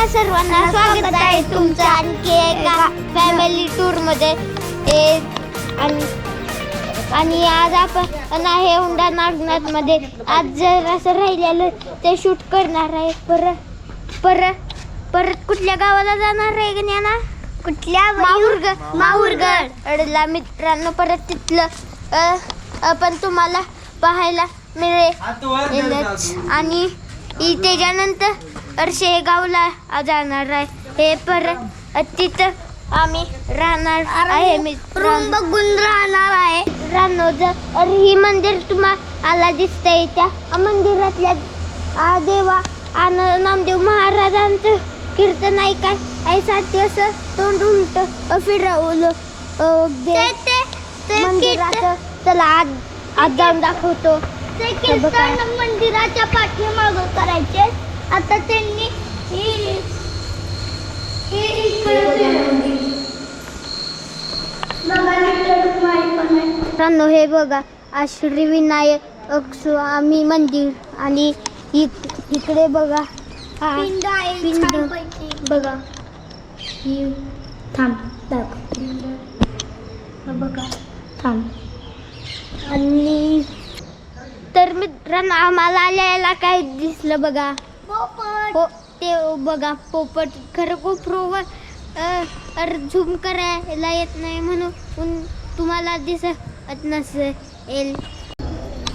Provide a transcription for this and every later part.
नमस्कार सर्वांना स्वागत आहे तुमचं आणखी एका फॅमिली टूरमध्ये. ए, आणि आणि आज आपण आहे हुंडा नागनाथमध्ये. आज जर असं राहिलेलं ते शूट करणार आहे. परत परत परत कुठल्या गावाला जाणार आहे गण्याना कुठल्या माहूरगड माहूरगडला मित्रांनो परत तिथलं अ, आपण तुम्हाला पाहायला मिळेलच आणि इ- त्याच्यानंतर शेगावला जाणार आहे. हे परत तिथं आम्ही राहणार आहे. मित्रांनो बघून राहणार आहे. जर अरे ही मंदिर तुम्हाला दिसतंय त्या मंदिरातल्या आ, देवा आणि नामदेव महाराजांचं कीर्तन ऐकाय ऐसाठी असं तोंड उलट फिरवलं. मंदिरात चला आज आज जाऊन दाखवतो. ते कीर्तन मंदिराच्या पाठीमाग करायचे. आता त्यांनी मित्रांनो हे बघा आश्री विनायक स्वामी मंदिर आणि इक- इकडे बघा हा पिंड बघा. ही थांब दाखव. बघा. थांब. आणि तर मित्रांनो आम्हाला आल्याला काय दिसलं बघा. हो ते बघा पोपट खरं कोपरोवर झूम करायला येत नाही म्हणून तुम्हाला दिसत नसेल.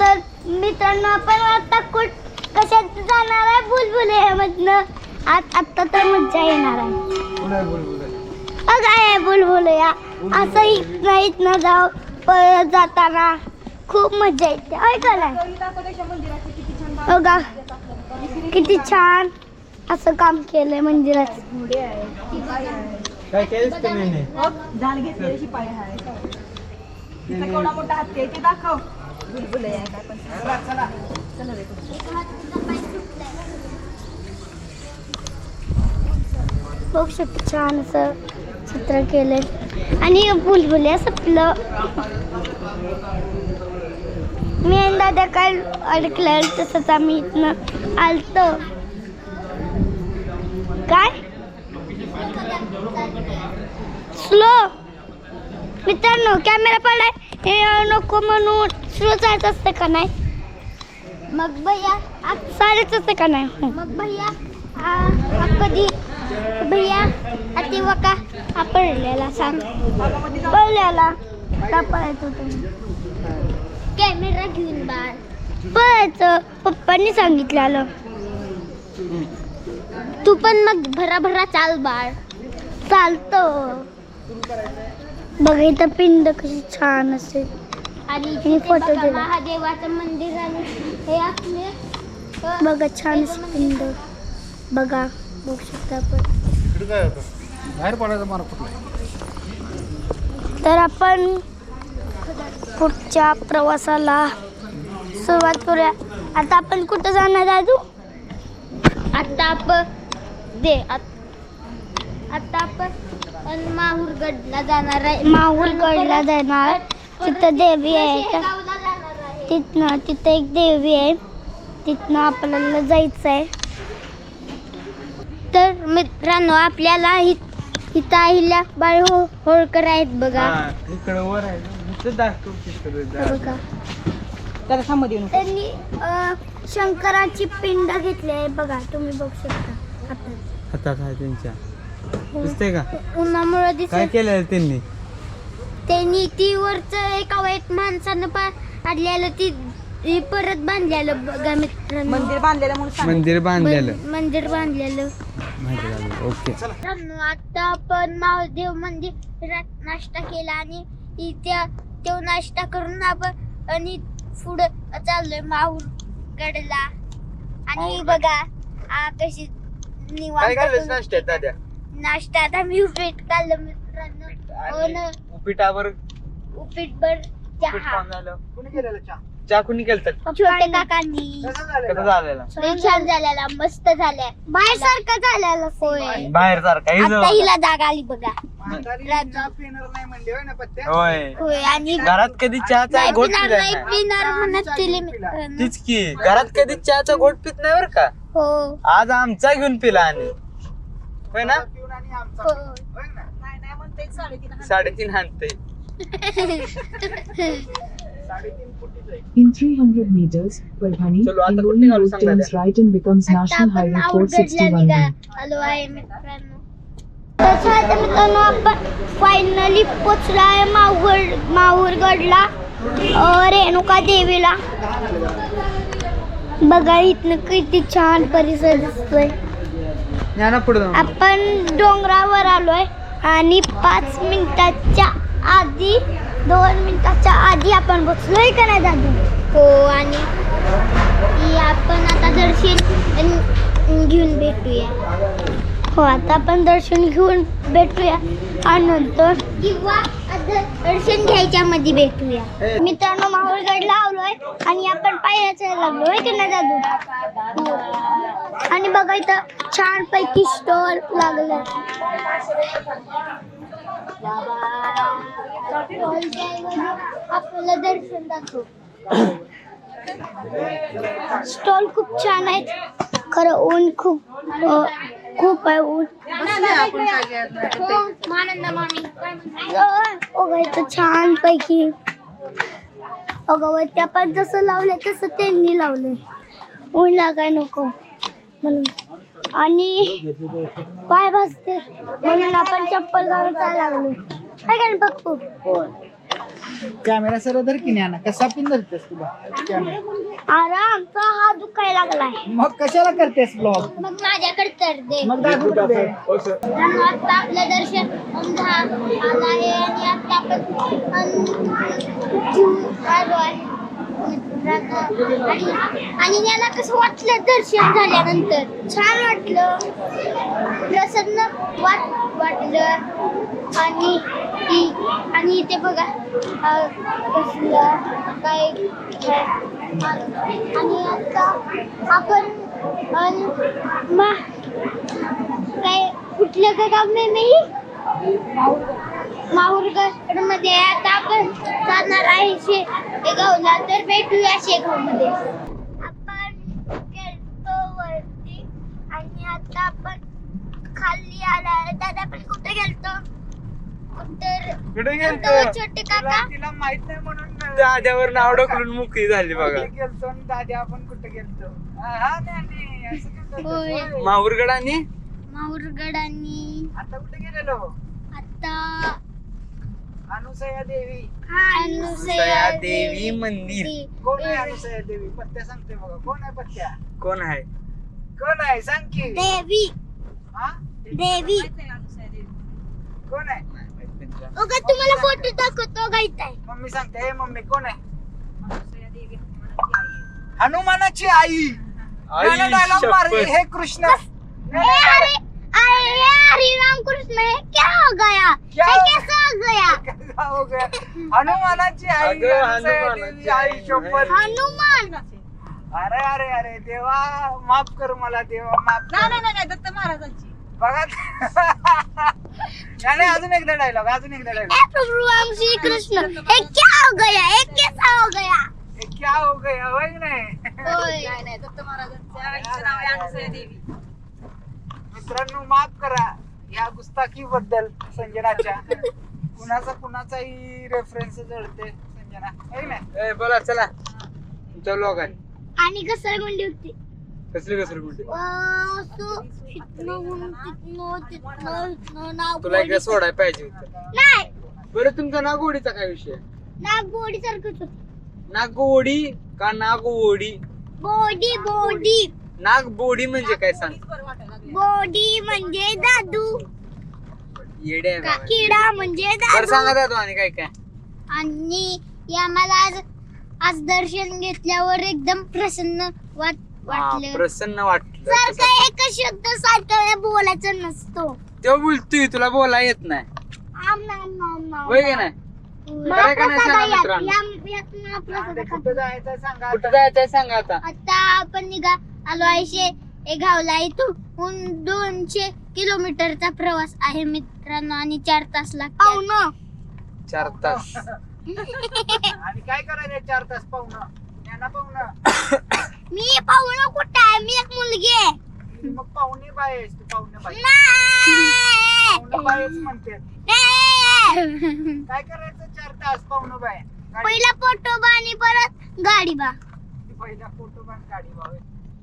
तर मित्रांनो आपण आता कुठ कशात जाणार आहे? बुलबुलयामधनं आत आता तर मज्जा येणार आहे. काय आहे. बुलबुलया असं इथनं इथनं जाऊ पळत जाताना खूप मज्जा येते. ऐकायला बघा किती छान असं काम केलंय मंदिरात. काय केलंस का नाही? झाड घेतलेली शिपाई आहे तिथं केवढा मोठा हत्ती आहे ते दाखव. बुलबुल आहे काय पण. चला रे. बघू शकतो छान असं चित्र केलंय. आणि बुलबुल्या संपलं. मी दादा काय अडकलं तसंच आम्ही इथनं आलतो. काय? स्लो. मित्रांनो कॅमेरा पडाय हे नको म्हणून स्लो जायचं असतं का नाही? मग भैया साडेच असतं का नाही? मग भैया कधी? भैया आ तेव्हा का? हा पडलेला सांग. पडलेला. का पळायचं कॅमेरा घेऊन बाळ. पळायचं पप्पांनी सांगितलेलं. तू पण मग भरा भरा चाल बाळ. चालतो. बघा इथं पिंड कशी छान असेल. आणि फोटो महादेवाचं मंदिर आणि हे आपले बघा छान पिंड. बघा बघू शकता आपण. बाहेर पडायचा मार्ग कुठला तर आपण पुढच्या प्रवासाला सुरुवात करूया. आता आपण कुठं जाणार दादू? आता आपण दे आत- आपण माहूरगडला जाणार आहे. माहूरगडला जाणार तिथं देवी आहे तिथनं तिथं एक देवी आहे. तिथनं आपल्याला जायचं आहे तर मित्रांनो आपल्याला इथं अहिल्या बाळ हो होळकर आहेत बघा. इकडं वर आहे. हे. बघा. त्याला थांबत येऊ नको. त्यांनी अं, शंकराची पिंड घेतली आहे. बघा तुम्ही बघू शकता. आता हातात आहे त्यांच्या. दिसतंय का? उन्हामुळे काय दिसत केलं त्यांनी? त्यांनी ती वरच एका वाईट माणसानं पाडलेलं ती ती परत बांधलेलं बघा मित्रांनो मंदिर बांधलेलं म्हणून सांग मंदिर बांधलेलं. मन- मंदिर बांधलेलं. माहिती झालं ओके. मित्रांनो आता आपण महादेव मंदिरात नाश्ता केला आणि इथे तो नाश्ता करून आपण आणि पुढं चाललोय माहूर गडला. आणि बघा आ कशी निवांत करून- नाश्त्यात दाद्या नाश्ता आता मी उपीट काढलं मित्रांनो. हो ना. उपिटावर उपीट बर चहा चहा? कुणी केलं छोटे काकांनी. कसं झालेला? छान झालेला मस्त झाल्या बाहेर सारखं झालेलं होय बाहेर सारखा आता. हिला जाग आली बघा. होय होय. आणि घरात कधी चहाचा नाही घोट पिणार पिला नाही नाही. पिणार म्हणत तिले. तीच की घरात कधी चहाचा घोट पित नाही बरं का? हो. आज आमचा घेऊन पिला आणि होय ना? पिऊन आणि आमचा हो. होय ना? नाही नाही म्हणते साडेतीन हाणते आहे In 300 meters, आता कुठे घालू road turns right and becomes आता National Highway अवघडला 461. निघा. आलो आहे मित्रांनो. तर साध्या मित्रांनो आपण फायनली पोचलाय माहूर माहूरगडला अं, रेणुका देवीला. बघा इथनं किती छान परिसर दिसतोय. ना पुढे आपण डोंगरावर आलोय आणि पाच मिनिटाच्या आधी दोन मिनिटाच्या आधी आपण पोचलोय का नाही दादू? हो आणि आपण आता दर्शन घेऊन भेटूया. हो आता आपण दर्शन घेऊन भेटूया. आणि नंतर किंवा दर्शन घ्यायच्या मध्ये भेटूया. मित्रांनो माहूरगडला आलोय आणि आपण पायऱ्या चढायला लागलोय की नाही दादू? हो. आणि बघा इथं छान पैकी स्टॉल लागलाय. आपल्याला दर्शन दाखव. स्टॉल खूप छान आहेत. खरं ऊन खूप खूप आहे ऊन. काय इथं छान पैकी वरती आपण जसं लावलंय तसं त्यांनी लावलंय. ऊन लागाय नको म्हणून. आणि पाय भाजते. म्हणून आपण चप्पल घालून चालायला लागलो बघतो कॅमेरा सरळ धर की नाही कसा पिन धरतेस तुला? कॅमेरा. अरे आमचा हात दुखायला लागलाय. मग कशाला करतेस ब्लॉग मग माझ्याकडे तर दे. मग दाखवू दे आता आपलं दर्शन झालं आहे आणि आता आपण अन- घेऊन आलो आहे मित्रांनो. आणि आणि याला कसं वाटलं दर्शन झाल्यानंतर? छान वाटलं. प्रसन्न वाट वाटलं. आणि ती- आणि इथे बघा कसलं काय आणि आता आपण अन- मा काय कुठलं का काम नाही नाही माहूरगडमध्ये आता आपण जाणार आहे शे गावला तर भेटूया शेगावमध्ये आपण गेलतो वरती. आणि आता आपण खाली आला दादा आपण कुठे गेलतो? कुठे छोटे काका? तिला माहीत नाही म्हणून दाद्यावर नाव ढकलून मुक्ती झाली बघा. कुठे गेलतो आणि दादी आपण कुठे गेलतो? हा, हा, नाही, नाही, असं काय करतेस? होय. होय. माहूरगड आणि? माहूरगड आणि आता कुठे गेलेलो? आता अनुसया देवी. अनुसया देवी मंदिर. कोण आहे अनुसया देवी? पत्त्या सांगते बघा. कोण आहे पत्त्या? कोण आहे? कोण आहे? सांग की. देवी? देवी कोण आहे? तुम्हाला फ़ोटो दाखवतो गायत आहे मम्मी सांगते "ए, मम्मी कोण आहे? हनुमानाची आई. मारली, हे कृष्ण. अरे अरे अरे हरे राम कृष्ण है क्या हो गया? क्या ये हो- कैसा हो गया? हो गया? हनुमानाची आई अगं, हनुमानाची आई आई. शपथ. हनुमान. अरे अरे अरे देवा माफ़ कर मला देवा माफ़ कर. नाही नाही दत्त महाराजांची. बघा. नाही नाही, अजून एकदा डायलॉग अजून एकदा डायलॉग हे प्रभु राम श्री कृष्ण. ये क्या हो गया? ये कैसा हो गया? क्या हो गया होय की नाही? नाही नाही दत्त महाराजांच्या आईचं नाव आहे अनुसया देवी. मित्रांनो माफ करा या गुस्ताखी बद्दल संजनाच्या. कुणाचा कुणाचाही रेफरन्स जळते संजना. है ना ए, बोला चला. तुमचा ब्लॉग आहे. आणि घसरगुंडी होती. कसली कसली कुठे अं, असं इथनं, तिथनं, तिथनं, इथनं, नाव तुला एकदा सोडायला पाहिजे होतं. नाही. बरं तुमचा नागोडीचा काय विषय? नाग बोडी सारखंच होती. नागोडी का नागोडी बॉडी बॉडी. नागबोडी म्हणजे काय सांग? बॉडी म्हणजे दादू. येडे आहे बाबा. किडा म्हणजे बरं दादू सांगा दादू आणि काय काय? आणि या मला आज आज दर्शन घेतल्यावर एकदम प्रसन्न वाट हा, वाटलं. प्रसन्न वाटलं शब्द सारखं बोलायचं नसतो. तेव्हा बोलतोय तुला बोला येत नाही. आम नाम नाम नाम होय का नाही? काय का नाही सांगा मित्रांनो? आता कुठं जायचं सांगा कुठं आता. जायचंय सांगा आता. आता आपण निघा. आलो आहे शे ए गावला इथून दोनशे किलोमीटरचा प्रवास आहे मित्रांनो आणि चार तास लागतात. ना. चार तास. आणि काय करायचं चार तास? पाहुणं ज्ञाना पाहुणं मी पाहुणं कुठं आहे? मी एक मुलगी आहे. मग पाहुणे बाय आहेस तू पाहुणे बाय पाहुणे बायच म्हणते. काय करायचं? चार तास पाहुणे बाय गाडी- पहिला फोटो आणि परत गाडी बा. पहिला फोटो पण गाडी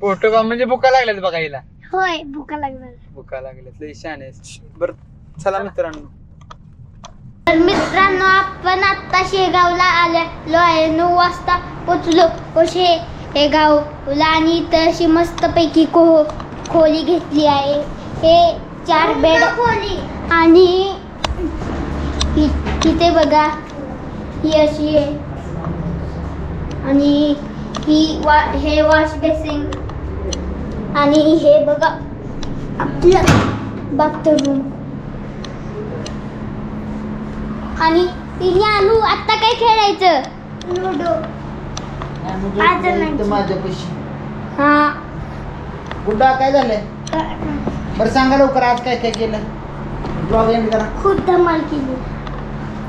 फोटो म्हणजे बुका लागल्यात बघा हिला. होय भूका लागणार बुका लागल्यात. लई शान आहे बर चला मित्रांनो. तर मित्रांनो आपण आत्ता शेगावला आलेलो आहे. नऊ वाजता पोचलो. व शे हे गावला आणि अशी मस्तपैकी खो खोली घेतली आहे. हे चार बेड खोली? आणि इथे बघा ही अशी आहे. आणि ही वा हे वॉश बेसिंग आणि हे बघा आपलं बाथरूम आणि तिने आणू आता काय खेळायचं? लुडो आज नाही. माझ्या पैसे. हा. गुड्डा काय झालंय बरं सांगा लवकर आज काय काय केलं? ब्लॉग एंड करा. खूप धमाल केली.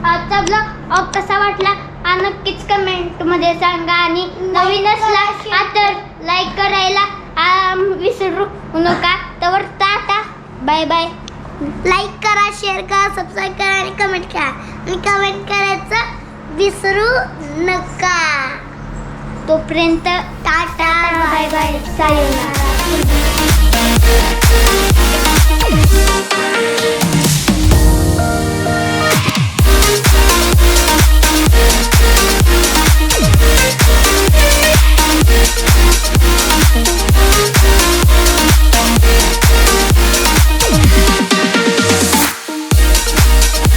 आजचा ब्लॉग कसा वाटला? हा नक्कीच कमेंटमध्ये सांगा. आणि नवीन असला तर लाईक करायला आ, विसरू नका. तर टाटा. बाय बाय लाईक करा शेअर करा सबस्क्राईब करा आणि कमेंट करा. आणि कमेंट करायचं विसरू नका. तोपर्यंत टाटा बाय बाय सायना.